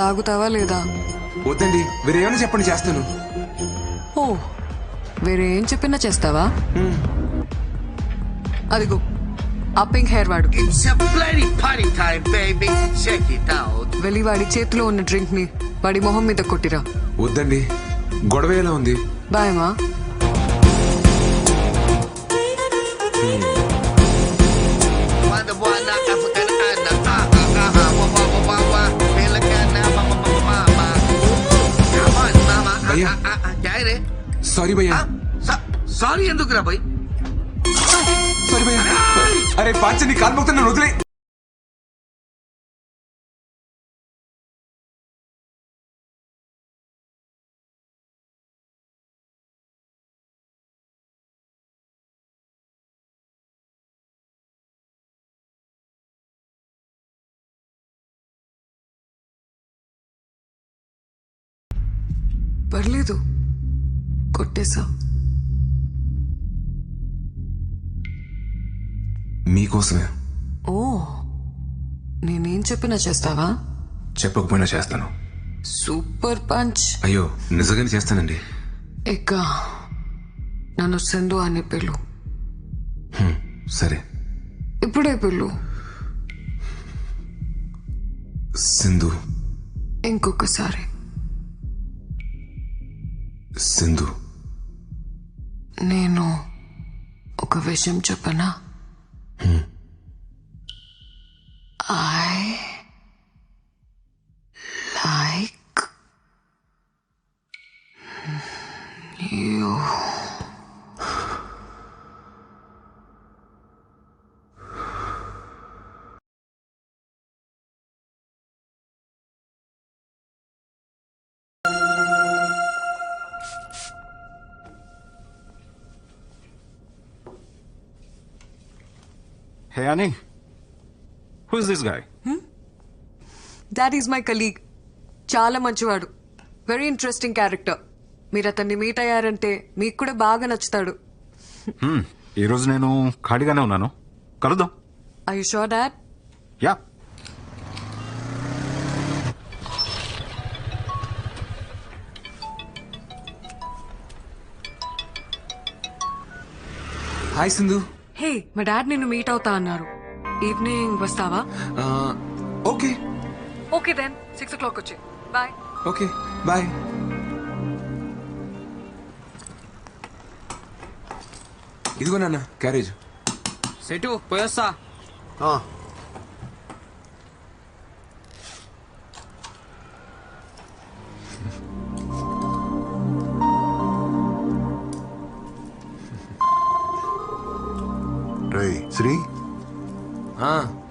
తాగుతావా లేదా? వద్దండి వేరేమైనా చెప్పండి చేస్తాను. ఓ వేరే ఏం చెప్పినా చేస్తావా? అదిగో ఆ పింక్ హెయిర్ వాడు. It's a bloody party time, baby. Check it out. వెళ్ళి వాడి చేతిలో ఉన్న డ్రింక్ని వాడి మొహం మీద కొట్టిరా. వద్దండి గొడవ ఎలా ఉంది? బాయమా సారీ. ఎందుకు రా. భయ్? సారీ భయ్యా. అరే బాచని కాల్మోక్త నన్ను వదిలే. పర్లేదు. కొట్టేశా. మీకోసమే. ఓ నేనేం చెప్పినా చేస్తావా? చెప్పకపోయినా చేస్తాను. Super punch. అయ్యో నిజంగానే చేస్తానండి. ఇక నన్ను సింధు అని పిల్లు సరే. ఇప్పుడే పిల్లు సింధు. ఇంకొకసారి. సింధు. నేను ఒక విషయం చెప్పనా? I Hey, Annie. Who's this guy? That is my colleague చాలా మంచివాడు. వెరీ ఇంట్రెస్టింగ్ క్యారెక్టర్ మీరు అతన్ని మీట్ అయ్యారంటే మీకు కూడా బాగా నచ్చుతాడు. Hmm. ఈ రోజు నేను ఖాళీగానే ఉన్నాను. కలుద్దాం. I you sure that yeah hi Sindhu hey మా డాడ్ నిన్ను మీట్ అవుతా అన్నారు. ఈవినింగ్ వస్తావా? ఆ, okay. Okay then six o'clock వచ్చి. బాయ్ ఓకే బాయ్ ఇదిగో నాన్న క్యారేజ్. సెటు పోయొస్తా. శ్రీ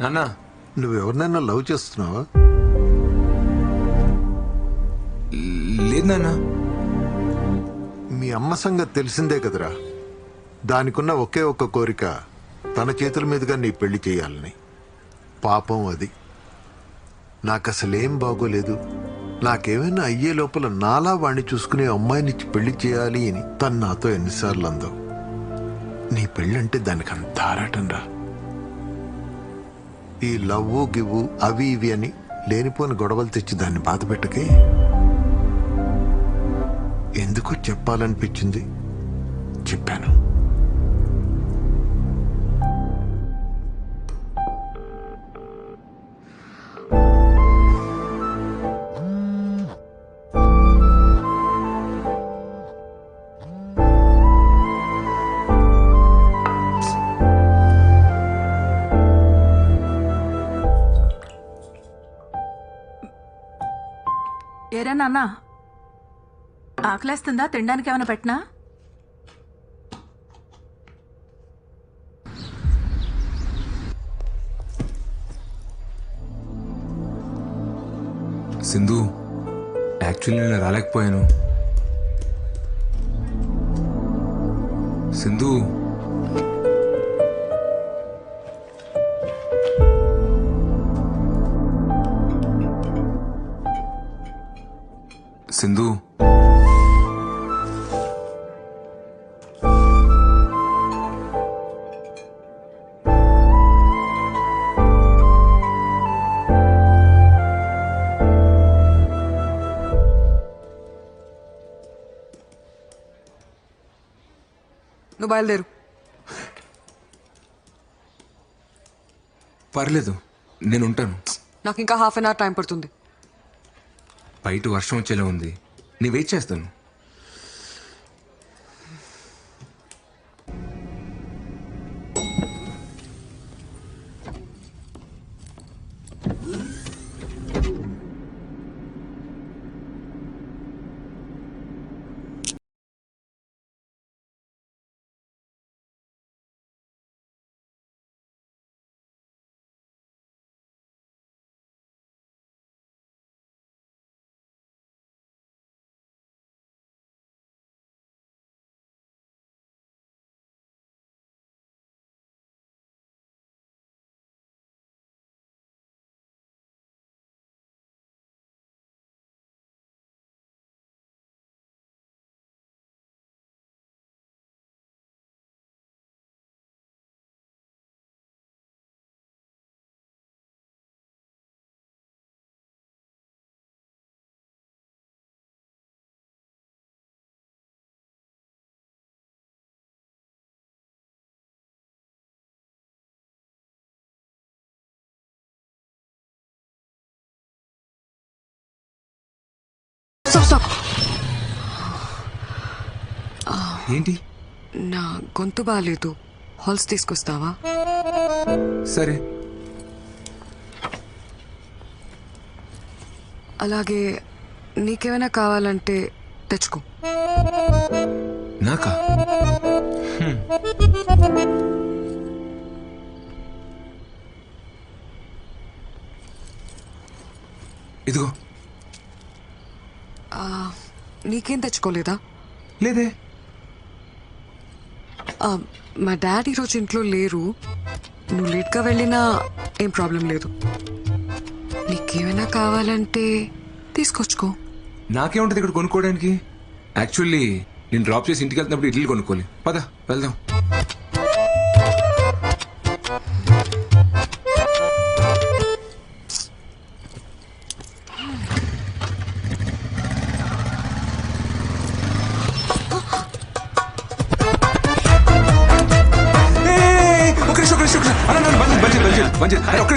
నాన్న. నువ్వెవరినైనా లవ్ చేస్తున్నావా? లేదు నాన్న. మీ అమ్మ సంగతి తెలిసిందే కదరా. దానికున్న ఒకే ఒక్క కోరిక తన చేతుల మీదుగా నీ పెళ్ళి చేయాలని. పాపం అది. నాకు అసలేం బాగోలేదు. నాకేమైనా అయ్యే లోపల నాలా వాణ్ణి చూసుకునే అమ్మాయినిచ్చి పెళ్ళి చేయాలి అని తను నాతో ఎన్నిసార్లు అందో నీ పెళ్ళంటే దానికి అంత ఆరాటం రా ఈ లవ్వు గివ్వు అవి ఇవి అని లేనిపోని గొడవలు తెచ్చి దాన్ని బాధపెట్టకి ఎందుకు చెప్పాలనిపించింది. చెప్పాను. ఏరా నాన్న? ఆకలేస్తుందా? తినడానికి ఏమైనా పెట్టినా? సింధు యాక్చువల్లీ నేను రాలేకపోయాను. సింధు. సింధు. నువ్వు బయలుదేరు. పర్లేదు నేను ఉంటాను. నాకు ఇంకా హాఫ్ అన్ అవర్ టైం పడుతుంది. బయట వర్షం వచ్చేలా ఉంది. నీ వెయిట్ చేస్తాను. ఏంటి? నా గొంతు బాగాలేదు హాల్స్ తీసుకొస్తావా? సరే. అలాగే నీకేమైనా కావాలంటే తెచ్చుకో. నాకా. ఇదిగో. నీకేం తెచ్చుకోలేదా? లేదే. మా డాడీ ఈరోజు ఇంట్లో లేరు. నువ్వు లేట్గా వెళ్ళినా ఏం ప్రాబ్లం లేదు. నీకేమైనా కావాలంటే తీసుకొచ్చుకో. నాకేముంటుంది ఇక్కడ కొనుక్కోవడానికి? యాక్చువల్లీ నేను డ్రాప్ చేసి ఇంటికి వెళ్తున్నప్పుడు ఇడ్లీ కొనుక్కోవాలి. పద వెళ్దాం.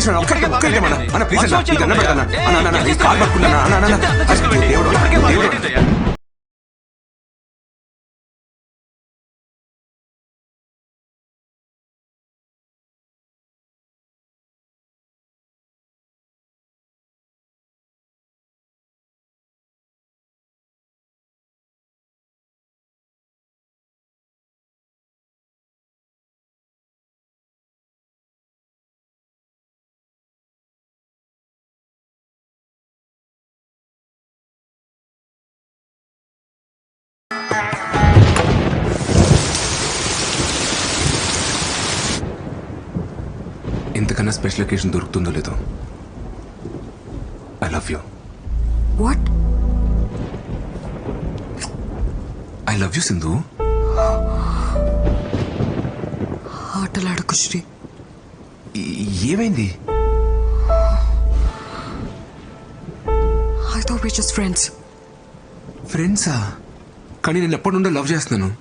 బంద్ చేయి. అరే, ఒక్క నిమిషం, ఒక్క నిమిషం, ఒక్క నిమిషం, అన్న. ప్లీజ్ అన్న, అన్న. అన్న, అన్న, కాలు పట్టుకున్నా, అన్న, అన్న, దేవుడు. ఇంతకన్నా స్పెషల్ ఒకేషన్ దొరుకుతుందో లేదో. I love you. What? I love you Sindhu. ఆటలాడకు Sri. ఏమైంది? ఐ వి జస్ట్ ఫ్రెండ్స్ ఫ్రెండ్సా? కానీ నేను ఎప్పటి నుండో లవ్ చేస్తున్నాను.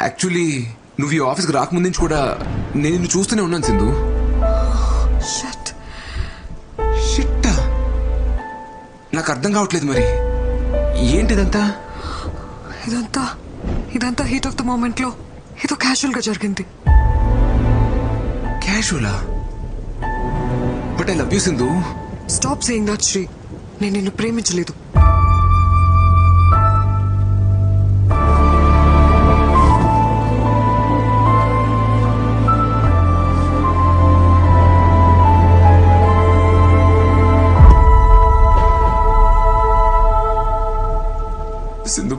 యాక్చువల్లీ నువ్వు ఈ ఆఫీస్కి రాకముందు నుంచి కూడా నేను చూస్తూనే ఉన్నాను సింధు. షట్ నాకు అర్థం కావట్లేదు మరి. ఏంటిదంతా? ఇదంతా ఇదంతా హీట్ ఆఫ్ ద మూమెంట్లో ఏదో క్యాజువల్గా జరిగింది. క్యాషువలా but I love you Sindhu stop saying that Sri నేను నిన్ను ప్రేమించలేదు.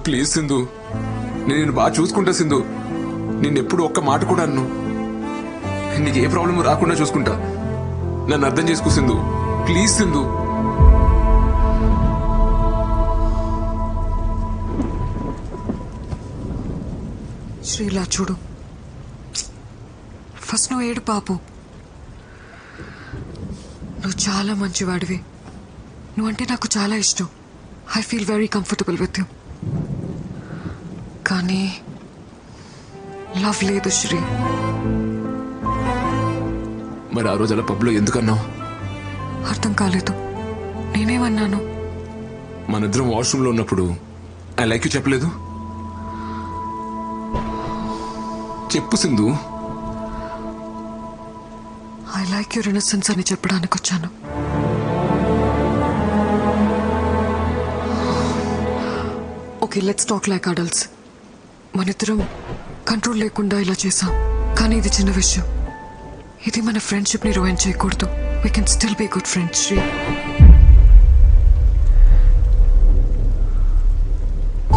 ప్లీజ్ సింధు. నేను బాగా చూసుకుంటా సింధు. నిన్నెప్పుడు ఒక్క మాట కూడా అన్ను. నీకు ఏ ప్రాబ్లం రాకుండా చూసుకుంటా. నన్ను అర్థం చేసుకో సింధు. ప్లీజ్ సింధు. శ్రీలా చూడు. ఫస్ట్ నువ్వు ఏడు పాపు. నువ్వు చాలా మంచివాడివి. నువ్వంటే నాకు చాలా ఇష్టం. I feel very comfortable with you కానీ లవ్ లేదు శ్రీ. మరి ఆ రోజు అలా పబ్లో ఎందుకన్నావు? అర్థం కాలేదు. నేనేమన్నాను? మన ఇద్దరం వాష్రూమ్లో ఉన్నప్పుడు ఐ లైక్ యూ చెప్పలేదు? చెప్పు Sindhu. I like your innocence అని చెప్పడానికి వచ్చాను okay let's talk like adults. మనిద్దరం కంట్రోల్ లేకుండా ఇలా చేసాం కానీ ఇది చిన్న విషయం. ఇది మన ఫ్రెండ్షిప్ని చేయకూడదు. We can still be good friends Sri